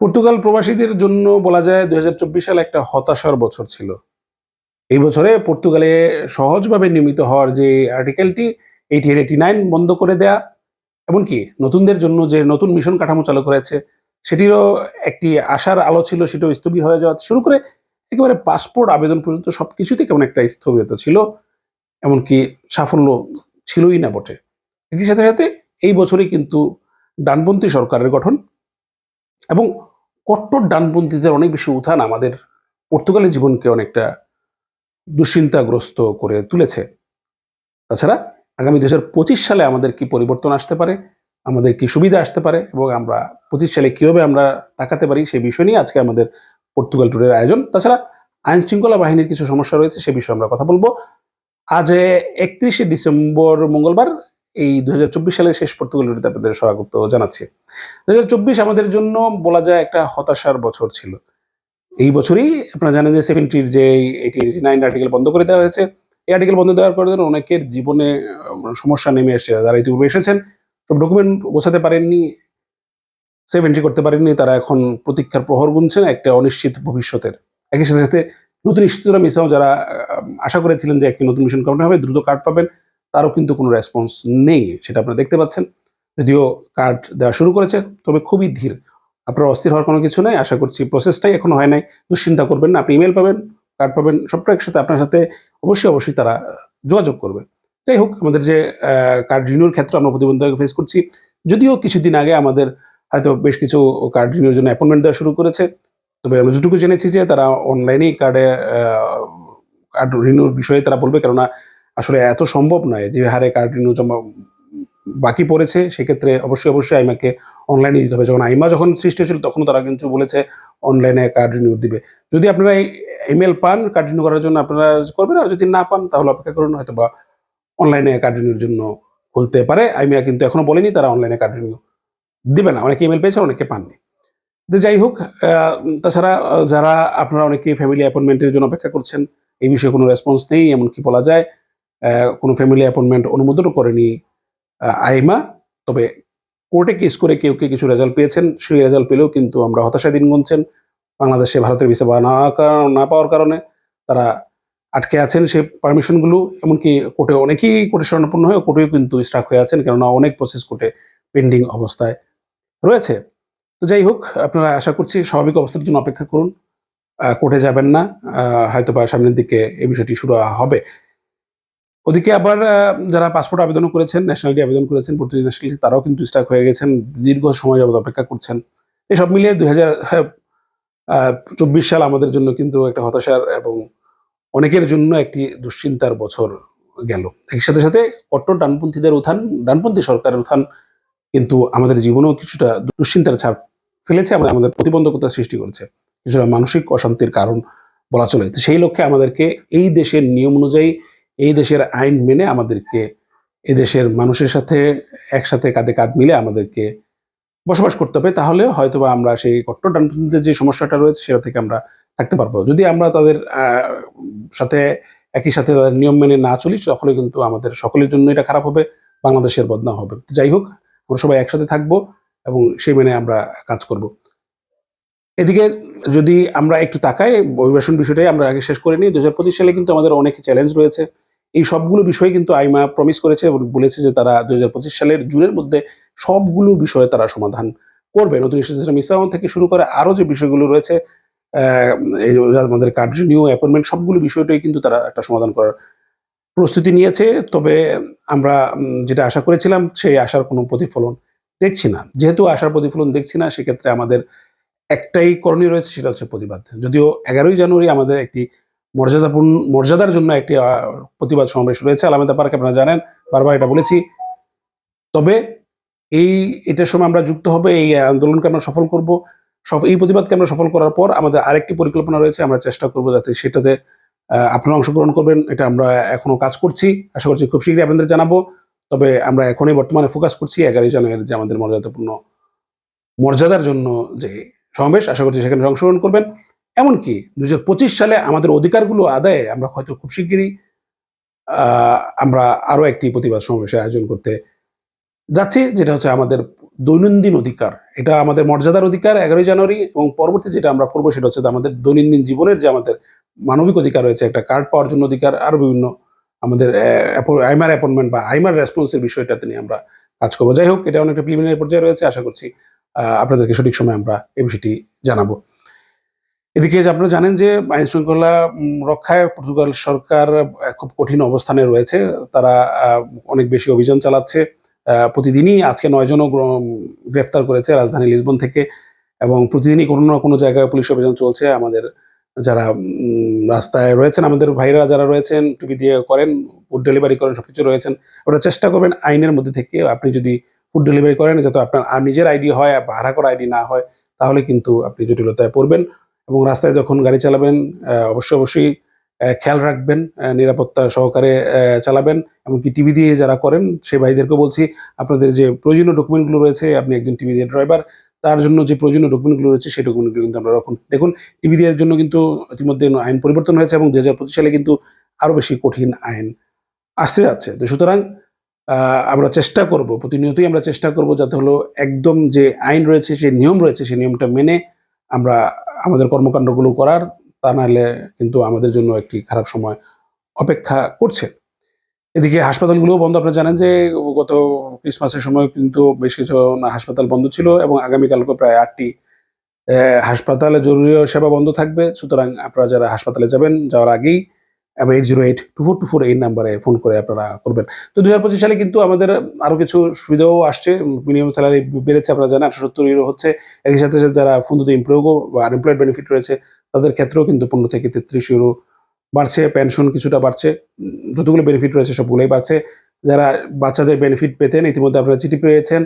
Portugal প্রবাসীদের জন্য বলা যায় দুই হাজার চব্বিশ সাল একটা হতাশার বছর ছিল। এই বছরে পর্তুগালে সহজভাবে নিয়মিত হওয়ার যে আর্টিকেলটি এইটি এইটি নাইন বন্ধ করে দেয়া, এমনকি নতুনদের জন্য যে নতুন মিশন কাঠামো চালু করেছে, সেটিরও একটি আশার আলো ছিল, সেটাও স্থবির হয়ে যাওয়া শুরু করে একেবারে পাসপোর্ট আবেদন পর্যন্ত সবকিছুতে কেমন একটা স্থবিরতা ছিল, এমনকি সাফল্য ছিলই না বটে। একই সাথে সাথে এই বছরই কিন্তু ডানপন্থী সরকারের গঠন এবং কট্টর ডানপন্থীদের অনেক বেশি উত্থান আমাদের পর্তুগালের জীবনকে অনেকটা দুশ্চিন্তাগ্রস্ত করে তুলেছে। তাছাড়া আগামী দু হাজার পঁচিশ সালে আমাদের কি পরিবর্তন আসতে পারে, আমাদের কি সুবিধা আসতে পারে এবং আমরা পঁচিশ সালে কীভাবে আমরা তাকাতে পারি সেই বিষয় নিয়ে আজকে আমাদের পর্তুগাল ট্যুরের আয়োজন। তাছাড়া আইন শৃঙ্খলা বাহিনীর কিছু সমস্যা রয়েছে সে বিষয়ে আমরা কথা বলব। আজ একত্রিশে ডিসেম্বর মঙ্গলবার এই দু সালের শেষ পর্তুগাল ট্যুরিতে আপনাদের স্বাগত জানাচ্ছি। দুই হাজার চব্বিশ আমাদের জন্য বলা যায় একটা হতাশার বছর ছিল। এই বছরই আপনারা জানেন যে সেভেন্টির যে এইটি নাইন আর্টিকেল বন্ধ করে দেওয়া হয়েছে, এই আর্টিকেল বন্ধ দেওয়ার যেন অনেকের জীবনে সমস্যা নেমে এসেছে যারা ইতিপূর্বে এসেছেন, তো ডকুমেন্ট গোছাতে পারেননি সেভেন্টি করতে পারেননি, তারা এখন প্রতীক্ষার প্রহর গুনছেন একটা অনিশ্চিত ভবিষ্যতের। একই সাথে সাথে নতুন ইস্তুরা মিসাও যারা আশা করেছিলেন যে একটি নতুন মিশন কাউন্ট হবে, দ্রুত কার্ড পাবেন। তারও কিন্তু কোনো রেসপন্স নেই। সেটা আপনারা দেখতে পাচ্ছেন। যদিও কার্ড দেওয়া শুরু করেছে, তবে খুবই ধীর। আপনার অস্থির হওয়ার কোনো কিছু নাই। আশা করছি প্রসেসটাই এখনও হয় নাই। দুশ্চিন্তা করবেন না। আপনি ইমেল পাবেন কার্ড পাবেন সবটা একসাথে আপনার সাথে অবশ্যই অবশ্যই তারা যোগাযোগ করবে। যাই হোক, আমাদের যে কার্ড রিনিউর ক্ষেত্রে আমরা প্রতিবন্ধক ফেস করছি। যদিও কিছুদিন আগে আমাদের হয়তো বেশ কিছু কার্ড রিনিউর জন্য অ্যাপয়েন্টমেন্ট দেওয়া শুরু করেছে। তবে আমরা যেটুকু জেনেছি যে তারা অনলাইনেই কার্ডে কার্ড রিনিউর বিষয়ে তারা বলবে। কেননা আসলে এত সম্ভব নয় যে হারে কার্ড রিনিউ জমা বাকি পড়েছে, সেক্ষেত্রে অবশ্যই অবশ্যই আইমাকে অনলাইনে দিতে হবে। যখন আইমা যখন সৃষ্টি হয়েছিল তখন তারা কিন্তু বলেছে অনলাইনে কার্ড রিনিউ দিবে। যদি আপনারা ইমেল পান কার্ড রিনিউ করার জন্য, আপনারা করবেন, আর যদি না পান, তাহলে অপেক্ষা করুন হয়তো বা অনলাইনে কার্ড রিনিউর জন্য খুলতে পারে। আইমিয়া কিন্তু এখনও বলেনি তারা অনলাইনে কার্ড রিনিউ দিবে না। অনেকে ইমেল পেয়েছে, অনেকে পাননি। যাই হোক তাছাড়া যারা আপনারা অনেকে ফ্যামিলি অ্যাপয়েন্টমেন্টের জন্য অপেক্ষা করছেন, এই বিষয়ে কোনো রেসপন্স নেই, এমনকি বলা যায় কোনো ফ্যামিলি অ্যাপয়েন্টমেন্ট অনুমোদনও করেনি আইমা। তবে কোর্টে কেস করে কেউ কেউ কিছু রেজাল্ট পেয়েছেন? সেই রেজাল্ট পেলেও কিন্তু আমরা হতাশায় দিন গুনছেন বাংলাদেশে ভারতের ভিসা না না পাওয়ার কারণে তারা আটকে আছেন সেই পারমিশনগুলো এমনকি কোর্টে অনেকেই কোর্টে স্বর্ণপূর্ণ হয়ে কোর্টেও কিন্তু স্টাক হয়ে আছেন, কেননা অনেক প্রসেস কোর্টে পেন্ডিং অবস্থায় রয়েছে। তো যাই হোক, আপনারা আশা করছি স্বাভাবিক অবস্থার জন্য অপেক্ষা করুন। কোর্টে যাবেন না। হয়তো বা সামনের দিকে এই বিষয়টি শুরু হবে। ওদিকে আবার যারা পাসপোর্ট আবেদন করেছেন ন্যাশনালিটি আবেদন করেছেন পর্তুগিজ ন্যাশনালিটি তারাও কিন্তু স্টাক হয়ে গেছেন, দীর্ঘ সময় যাবত অপেক্ষা করছেন। এসব মিলিয়ে দুই হাজার চব্বিশ সাল আমাদের জন্য কিন্তু একটা হতাশার এবং অনেকের জন্য একটি দুশ্চিন্তার বছর গেল। এর সাথে সাথে কট্টর ডানপন্থীদের উত্থান, ডানপন্থী সরকারের উত্থান কিন্তু আমাদের জীবনেও কিছুটা দুশ্চিন্তার ছাপ ফেলেছে এবং আমাদের প্রতিবন্ধকতা সৃষ্টি করেছে। কিছুটা মানসিক অশান্তির কারণ বলা চলে। সেই লক্ষ্যে আমাদেরকে এই দেশের নিয়ম অনুযায়ী এই দেশের আইন মেনে আমাদেরকে, এই দেশের মানুষের সাথে একসাথে কাঁধে কাঁধ মিলে আমাদেরকে বসবাস করতে হবে, তাহলে হয়তোবা আমরা সেই কট্টর ডানপন্থীদের যে সমস্যাটা রয়েছে সেটা থেকে আমরা থাকতে পারব। যদি আমরা তাদের সাথে, একই সাথে তাদের নিয়ম মেনে না চলি তাহলে কিন্তু আমাদের সকলের জন্য এটা খারাপ হবে, বাংলাদেশের বদনাম হবে। যাই হোক, আমরা সবাই একসাথে থাকব এবং সেই মেনে আমরা কাজ করব। এদিকে যদি আমরা একটু তাকাই, অভিবাসন বিষয়টাই আমরা আগে শেষ করে নিই। দু হাজার পঁচিশ সালে কিন্তু আমাদের অনেক চ্যালেঞ্জ রয়েছে। এই সবগুলো বিষয় কিন্তু আইমা প্রমিস করেছে এবং বলেছে যে তারা দুই হাজার পঁচিশ সালের জুনের মধ্যে সবগুলো বিষয়ে তারা সমাধান করবে। নতুন স্টেশন মিসাও থেকে শুরু করে আরও যে বিষয়গুলো রয়েছে আমাদের কার্ড নিউ অ্যাপয়েন্টমেন্ট সবগুলো বিষয়টাই কিন্তু তারা একটা সমাধান করার প্রস্তুতি নিয়েছে। তবে আমরা যেটা আশা করেছিলাম, সেই আশার কোনো প্রতিফলন দেখছি না। যেহেতু আশার প্রতিফলন দেখছি না, সেক্ষেত্রে আমাদের একটাই করণীয় রয়েছে, সেটা হচ্ছে প্রতিবাদ। যদিও এগারোই জানুয়ারি আমাদের একটি মর্যাদাপূর্ণ, মর্যাদার জন্য একটি প্রতিবাদ সমাবেশ রয়েছে। আলামেদা পার্কে আপনারা জানেন, বারবার এটা বলেছি। তবে এই, এটার সময় আমরা যুক্ত হবে, এই আন্দোলনকে আমরা সফল করব। এই প্রতিবাদকে আমরা সফল করার পর আমাদের আরেকটি পরিকল্পনা রয়েছে, আমরা চেষ্টা করব যাতে সেটাতে আপনারা অংশগ্রহণ করবেন। এটা আমরা এখনও কাজ করছি। আশা করছি খুব শীঘ্রই আপনাদের জানাব। তবে আমরা এখনই বর্তমানে ফোকাস করছি এগারোই জানুয়ারি যে আমাদের মর্যাদাপূর্ণ, মর্যাদার জন্য যে সমাবেশ, আশা করছি সেখানে অংশগ্রহণ করবেন। এমনকি দুই হাজার পঁচিশ সালে আমাদের অধিকারগুলো আদায়ে আমরা হয়তো খুব শিগগিরই আমরা আরও একটি প্রতিবাদ সমাবেশের আয়োজন করতে যাচ্ছি, যেটা হচ্ছে আমাদের দৈনন্দিন অধিকার। এটা আমাদের মর্যাদার অধিকার, এগারোই জানুয়ারি এবং পরবর্তী যেটা আমরা করব সেটা হচ্ছে আমাদের দৈনন্দিন জীবনের যে আমাদের মানবিক অধিকার রয়েছে, একটা কার্ড পাওয়ার জন্য অধিকার আরও বিভিন্ন আমাদের আইমার অ্যাপয়েন্টমেন্ট বা আইমার রেসপন্সের বিষয়টাতে নিয়ে আমরা কাজ করব। যাই হোক, এটা অনেকটা প্রিলিমিনারি পর্যায়ে রয়েছে, আশা করছি আপনাদেরকে সঠিক সময় আমরা এই বিষয়টি জানাব। এদিকে আপনারা জানেন যে আইন শৃঙ্খলা রক্ষায় পর্তুগাল সরকার খুব কঠিন অবস্থানে রয়েছে। তারা অনেক বেশি অভিযান চালাচ্ছে। প্রতিদিনই আজকে নয় জনও গ্রেফতার করেছে রাজধানী লিসবন থেকে এবং প্রতিদিনই কোনো না কোনো জায়গায় পুলিশ অভিযান চলছে। আমাদের যারা রাস্তায় রয়েছেন, আমাদের ভাইরা যারা রয়েছেন টিভি দিয়ে করেন ফুড ডেলিভারি করেন, সবকিছু রয়েছেন, ওরা চেষ্টা করবেন আইনের মধ্যে থেকে আপনি যদি ফুড ডেলিভারি করেন, যাতে আপনার আর নিজের আইডি হয় ভাড়া করা আইডি না হয়, তাহলে কিন্তু আপনি জটিলতায় পড়বেন। এবং রাস্তায় যখন গাড়ি চালাবেন অবশ্যই অবশ্যই খেয়াল রাখবেন নিরাপত্তা সহকারে চালাবেন এমনকি টিভি দিয়ে যারা করেন, সে ভাইদেরকে বলছি, আপনাদের যে প্রয়োজনীয় ডকুমেন্টগুলো রয়েছে, আপনি একজন টিভি দিয়ে ড্রাইভার, তার জন্য যে প্রয়োজনীয় ডকুমেন্টগুলো রয়েছে, সেই ডকুমেন্টগুলো কিন্তু আমরা রাখুন। দেখুন, টিভি দেওয়ার জন্য কিন্তু ইতিমধ্যে আইন পরিবর্তন হয়েছে এবং দুই হাজার পঁচিশ সালে কিন্তু আরও বেশি কঠিন আইন আসতে যাচ্ছে। তো সুতরাং আমরা চেষ্টা করব, প্রতিনিয়তই আমরা চেষ্টা করব যাতে হলো একদম যে আইন রয়েছে, যে নিয়ম রয়েছে সেই নিয়মটা মেনে আমরা আমাদের কর্মকাণ্ডগুলো করার, তা নাহলে কিন্তু আমাদের জন্য একটি খারাপ সময় অপেক্ষা করছে। এদিকে হাসপাতালগুলোও বন্ধ। আপনারা জানেন যে গত ক্রিসমাসের সময় কিন্তু বেশ কিছু হাসপাতাল বন্ধ ছিল এবং আগামীকালকে প্রায় আটটি হাসপাতালে জরুরি সেবা বন্ধ থাকবে। সুতরাং আপনারা যারা হাসপাতালে যাবেন, যাওয়ার আগেই এবং eight zero eight two four two four এই নাম্বারে ফোন করে আপনারা করবেন। তো দু হাজার পঁচিশ সালে কিন্তু আমাদের আরও কিছু সুবিধাও আসছে। মিনিমাম স্যালারি বেড়েছে, আপনারা জানেন, আটশো সত্তর ইউরো হচ্ছে। একই সাথে সাথে যারা ফোনদুতে এমপ্লয় বা আনএমপ্লয়েড বেনিফিট রয়েছে, তাদের ক্ষেত্রেও কিন্তু পনেরো থেকে তেত্রিশ ইউরো বাড়ছে পেনশন কিছুটা বাড়ছে। যতগুলো বেনিফিট রয়েছে সবগুলোই বাড়ছে। যারা বাচ্চাদের বেনিফিট পেতেন, ইতিমধ্যে আপনারা চিঠি পেয়েছেন।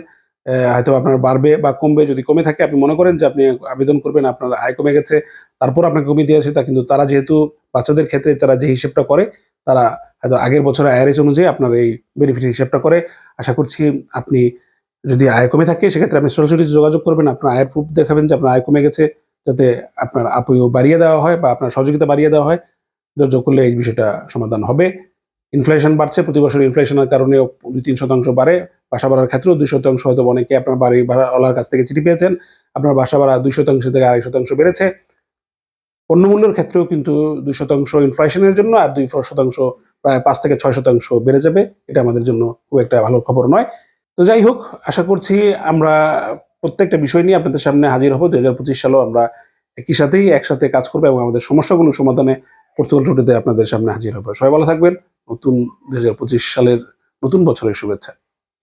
হয়তো আপনার বাড়বে বা কমবে, যদি কমে থাকে, আপনি মনে করেন যে আপনি আবেদন করবেন, আপনার আয় কমে গেছে, তারপর আপনাকে কমিয়ে দিয়েছে তা কিন্তু তারা যেহেতু বাচ্চাদের ক্ষেত্রে তারা যে হিসেবটা করে, তারা হয়তো আগের বছরের আয়ারেজ অনুযায়ী আপনার এই বেনিফিট হিসেবটা করে। আশা করছি আপনি যদি আয় কমে থাকে, সেক্ষেত্রে আপনি সরাসরি যোগাযোগ করবেন, আপনার আয়ের প্রুফ দেখাবেন যে আপনার আয় কমে গেছে, যাতে আপনার আপইও বাড়িয়ে দেওয়া হয় বা আপনার সহযোগিতা বাড়িয়ে দেওয়া হয়। যোগাযোগ করলে এই বিষয়টা সমাধান হবে। ইনফ্লেশন বাড়ছে, প্রতি বছর ইনফ্লেশনের কারণে দুই তিন শতাংশ বাড়ে। বাসা ভাড়ার ক্ষেত্রেও দুই শতাংশ হয়তো অনেকে আপনার বাড়ি ভাড়াওয়ালার কাছ থেকে চিঠি পেয়েছেন। আপনার বাসা ভাড়া দুই শতাংশ থেকে আড়াই শতাংশ বেড়েছে। পণ্যমূল্যের ক্ষেত্রেও কিন্তু দুই শতাংশ ইনফ্লেশনের জন্য আর দুই শতাংশ প্রায় পাঁচ থেকে ছয় শতাংশ বেড়ে যাবে। এটা আমাদের জন্য খুব একটা ভালো খবর নয়। তো যাই হোক, আশা করছি আমরা প্রত্যেকটা বিষয় নিয়ে আপনাদের সামনে হাজির হব। দুই হাজার পঁচিশ সালেও আমরা একই সাথেই একসাথে কাজ করব এবং আমাদের সমস্যাগুলো সমাধানে পর্তুগাল টুটিতে আপনাদের সামনে হাজির হব। সবাই ভালো থাকবেন। নতুন দুই হাজার পঁচিশ সালের নতুন বছরের শুভেচ্ছা।